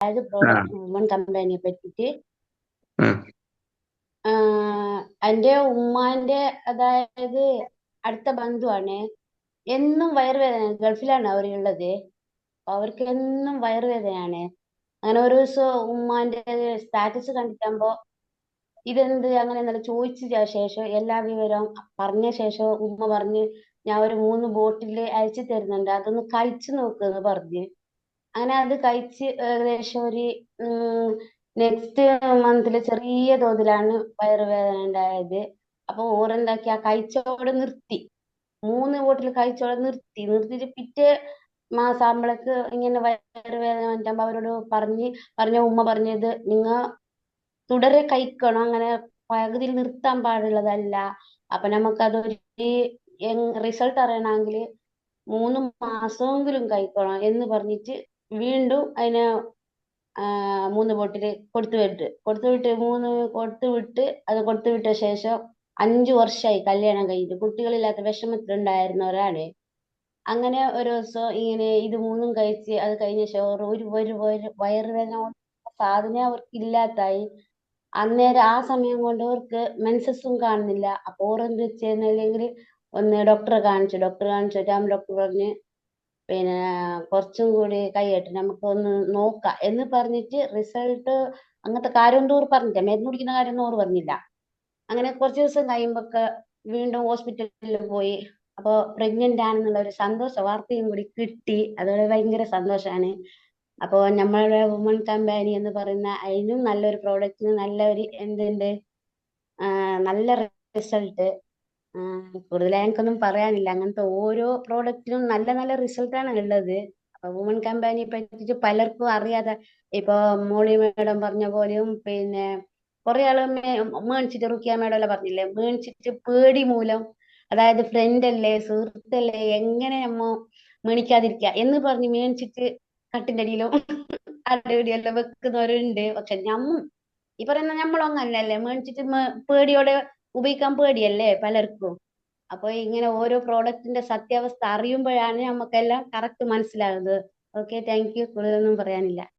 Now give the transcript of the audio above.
അതായത് product woman കമ്പനിയെ പറ്റിയിട്ട് എന്റെ ഉമ്മാന്റെ അതായത് അടുത്ത ബന്ധുവാണ് എന്നും വയറുവേദന ഗൾഫിലാണ് അവർ ഉള്ളത് അവർക്ക് എന്നും വയറുവേദനയാണ് അങ്ങനെ ഒരു ദിവസം ഉമ്മാന്റെ സ്റ്റാറ്റസ് കണ്ടിട്ടാകുമ്പോ ഇതെന്ത് അങ്ങനെ എന്നല്ല ചോദിച്ച ശേഷം എല്ലാ വിവരവും പറഞ്ഞ ശേഷം ഉമ്മ പറഞ്ഞ് ഞാൻ ഒരു മൂന്ന് ബോട്ടിൽ അയച്ചു തരുന്നുണ്ട് അതൊന്ന് കഴിച്ചു നോക്ക് എന്ന് പറഞ്ഞ്. അങ്ങനെ അത് കഴിച്ച് ഏകദേശം ഒരു നെക്സ്റ്റ് മന്തിൽ ചെറിയ തോതിലാണ് വയറുവേദന ഉണ്ടായത്. അപ്പൊ ഓരെന്താക്കി ആ കഴിച്ചോടെ നിർത്തി. മൂന്ന് ബോട്ടിൽ കഴിച്ചോടെ നിർത്തി. നിർത്തിയിട്ട് പിറ്റേ മാസം ആകുമ്പോഴേക്ക് ഇങ്ങനെ വയറുവേദന വന്നിട്ടാകുമ്പോ അവരോട് പറഞ്ഞ് പറഞ്ഞ ഉമ്മ പറഞ്ഞത് നിങ്ങ തുടരെ കഴിക്കണം. അങ്ങനെ പകുതിയിൽ നിർത്താൻ പാടുള്ളതല്ല. അപ്പൊ നമുക്കതൊരു റിസൾട്ട് അറിയണമെങ്കിൽ മൂന്ന് മാസമെങ്കിലും കഴിക്കണം എന്ന് പറഞ്ഞിട്ട് വീണ്ടും അതിനെ മൂന്ന് ബോട്ടിൽ കൊടുത്തു വിട്ട്. കൊടുത്തു വിട്ട് മൂന്ന് കൊടുത്തു വിട്ട് അത് കൊടുത്തു വിട്ട ശേഷം അഞ്ചു വർഷമായി കല്യാണം കഴിഞ്ഞിട്ട്. കുട്ടികളില്ലാത്ത വിഷമത്തിലുണ്ടായിരുന്നവരാണ് അങ്ങനെ ഒരു ദിവസം ഇങ്ങനെ ഇത് മൂന്നും കഴിച്ച് അത് കഴിഞ്ഞ ശേഷം ഒരു ഒരു വയറുവേദന സാധനം അവർക്ക് ഇല്ലാത്തായി അന്നേരം ആ സമയം കൊണ്ട് അവർക്ക് മെൻസസും കാണുന്നില്ല. അപ്പൊ ഓരെന്ത് ചെയ്യുന്നില്ലെങ്കിൽ ഒന്ന് ഡോക്ടറെ കാണിച്ചു. ഡോക്ടറെ കാണിച്ചിട്ട് ഡോക്ടർ പറഞ്ഞ് പിന്നെ കുറച്ചും കൂടി കഴിയട്ടെ നമുക്ക് ഒന്ന് നോക്കാം. എന്ന് പറഞ്ഞിട്ട് റിസൾട്ട് അങ്ങനത്തെ കാര്യമൊന്നും ഓർ പറഞ്ഞില്ല. മരുന്ന് കുടിക്കുന്ന കാര്യമൊന്നും ഓർ പറഞ്ഞില്ല. അങ്ങനെ കുറച്ച് ദിവസം കഴിയുമ്പൊക്കെ വീണ്ടും ഹോസ്പിറ്റലിൽ പോയി. അപ്പോൾ പ്രഗ്നന്റ് ആണെന്നുള്ള ഒരു സന്തോഷ വാർത്തയും കൂടി കിട്ടി. അതോടെ ഭയങ്കര സന്തോഷമാണ് അപ്പോൾ നമ്മളുടെ വുമൺ കമ്പാനി എന്ന് പറയുന്ന അതിനും നല്ലൊരു പ്രോഡക്റ്റിന് നല്ലൊരു എന്തുണ്ട്? നല്ല റിസൾട്ട് കൂടുതലായി എനിക്കൊന്നും പറയാനില്ല. അങ്ങനത്തെ ഓരോ പ്രോഡക്റ്റിനും നല്ല നല്ല റിസൾട്ടാണ് ഉള്ളത്. അപ്പൊ വുമൺ കമ്പാനിയെ പറ്റിയിട്ട് പലർക്കും അറിയാതെ ഇപ്പൊ മോളി മേഡം പറഞ്ഞ പോലെയും പിന്നെ കുറെ ആൾ മേടിച്ചിട്ട് റുക്കിയ മേഡം എല്ലാം പറഞ്ഞില്ലേ? മേടിച്ചിട്ട് പേടി മൂലം അതായത് ഫ്രണ്ട് അല്ലേ സുഹൃത്തല്ലേ എങ്ങനെ നമ്മ മേണിക്കാതിരിക്കുക എന്ന് പറഞ്ഞ് മേടിച്ചിട്ട് കട്ടിന്റെ അടിയിലും അടിപൊളിയെല്ലാം വെക്കുന്നവരുണ്ട്. പക്ഷെ നമ്മ ഈ പറയുന്ന നമ്മളൊന്നല്ലേ മേടിച്ചിട്ട് പേടിയോടെ ഉപയോഗിക്കാൻ പേടിയല്ലേ പലർക്കും. അപ്പൊ ഇങ്ങനെ ഓരോ പ്രോഡക്റ്റിന്റെ സത്യാവസ്ഥ അറിയുമ്പോഴാണ് നമുക്കെല്ലാം കറക്റ്റ് മനസ്സിലാകുന്നത്. ഓക്കെ താങ്ക് യു കൂടുതലൊന്നും പറയാനില്ല.